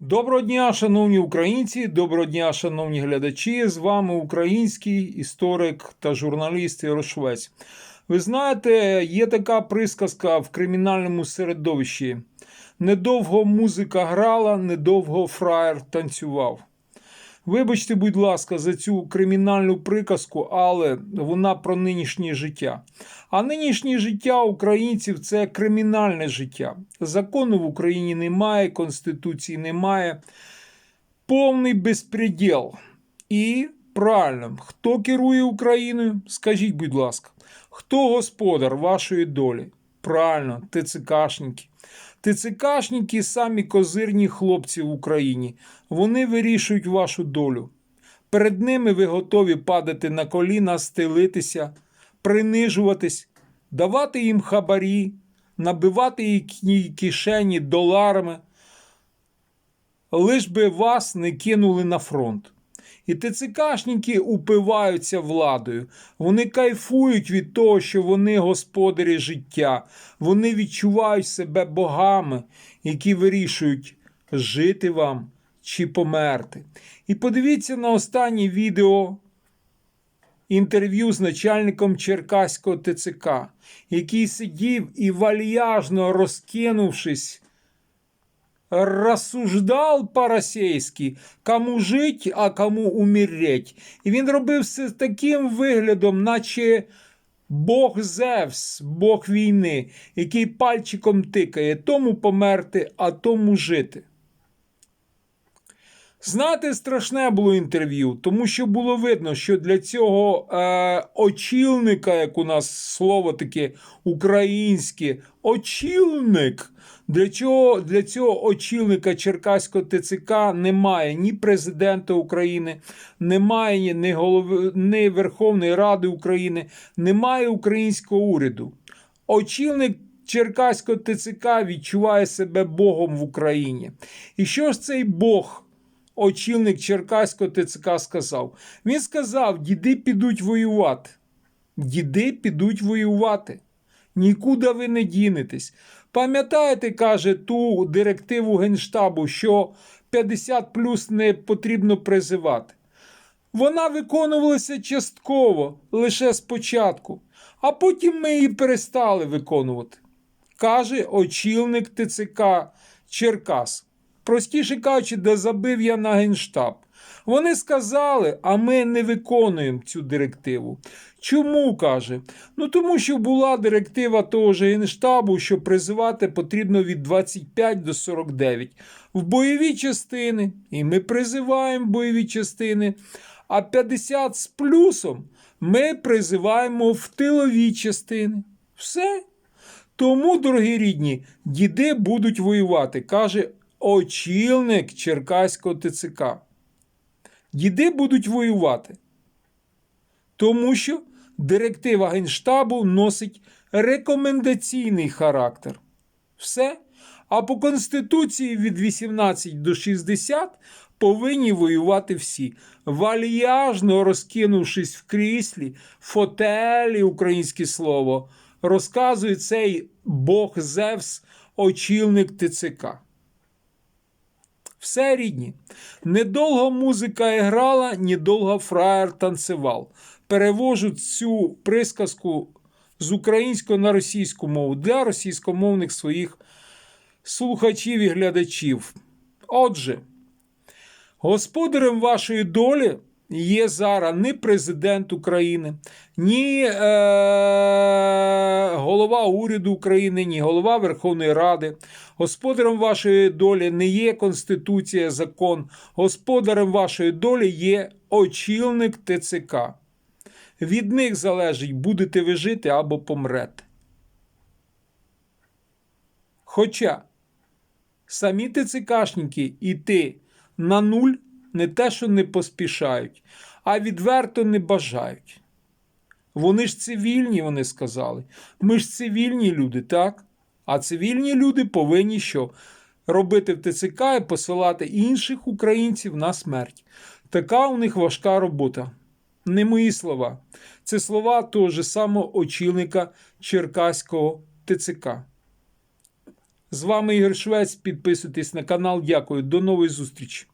Доброго дня, шановні українці, доброго дня, шановні глядачі. З вами український історик та журналіст Ярошвець. Ви знаєте, є така присказка в кримінальному середовищі: недовго музика грала, недовго фраєр танцював. Вибачте, будь ласка, за цю кримінальну приказку, але вона про нинішнє життя. А нинішнє життя українців це кримінальне життя. Закону в Україні немає, конституції немає. Повний безпреділ. І правильно, хто керує Україною? Скажіть, будь ласка, хто господар вашої долі? Правильно, ТЦКшники. ТЦКшники самі козирні хлопці в Україні. Вони вирішують вашу долю. Перед ними ви готові падати на коліна, стелитися, принижуватись, давати їм хабарі, набивати їхні кишені доларами, лиш би вас не кинули на фронт. І ТЦКшники упиваються владою. Вони кайфують від того, що вони господарі життя. Вони відчувають себе богами, які вирішують, жити вам чи померти. І подивіться на останнє відео інтерв'ю з начальником Черкаського ТЦК, який сидів і вальяжно розкинувшись рассуждал по-російськи, кому жить, а кому умереть. І він робив все таким виглядом, наче Бог Зевс, Бог війни, який пальчиком тикає тому померти, а тому жити. Знаєте, страшне було інтерв'ю, тому що було видно, що для цього е, очільника, як у нас слово таке українське, очільник. Для чого для цього очільника Черкаського ТЦК немає ні президента України, немає ні голови, ні Верховної Ради України, немає українського уряду. Очільник Черкаського ТЦК відчуває себе Богом в Україні. І що ж цей Бог? Очільник Черкаського ТЦК сказав. Він сказав: діди підуть воювати. Діди підуть воювати. Нікуди ви не дінетесь. Пам'ятаєте, каже, ту директиву Генштабу, що 50 плюс не потрібно призивати. Вона виконувалася частково лише спочатку, а потім ми її перестали виконувати. Каже очільник ТЦК Черкас простіше кажучи, де забив я на генштаб. Вони сказали, а ми не виконуємо цю директиву. Чому каже? Ну тому що була директива того ж генштабу, що призивати потрібно від 25 до 49 в бойові частини. І ми призиваємо бойові частини. А 50 з плюсом ми призиваємо в тилові частини. Все. Тому, дорогі рідні, діди будуть воювати, каже очільник Черкаського ТЦК. Діди будуть воювати. Тому що директива Генштабу носить рекомендаційний характер. Все. А по Конституції від 18 до 60 повинні воювати всі, вальяжно розкинувшись в кріслі, фотелі, українське слово, розказує цей Бог Зевс, очільник ТЦК. Все рідні. Недовго музика грала, недовго фраєр танцював. Перевожу цю присказку з української на російську мову для російськомовних своїх слухачів і глядачів. Отже, господарем вашої долі є зараз ні президент України, ні е, голова уряду України, ні голова Верховної Ради. Господарем вашої долі не є Конституція, закон. Господарем вашої долі є очільник ТЦК. Від них залежить, будете ви жити або помрете. Хоча самі ТЦКшники і ти на нуль не те, що не поспішають, а відверто не бажають. Вони ж цивільні, вони сказали. Ми ж цивільні люди, так? А цивільні люди повинні що? Робити в ТЦК і посилати інших українців на смерть. Така у них важка робота. Не мої слова. Це слова того ж самого очільника Черкаського ТЦК. З вами Ігор Швець. Підписуйтесь на канал. Дякую. До нової зустрічі.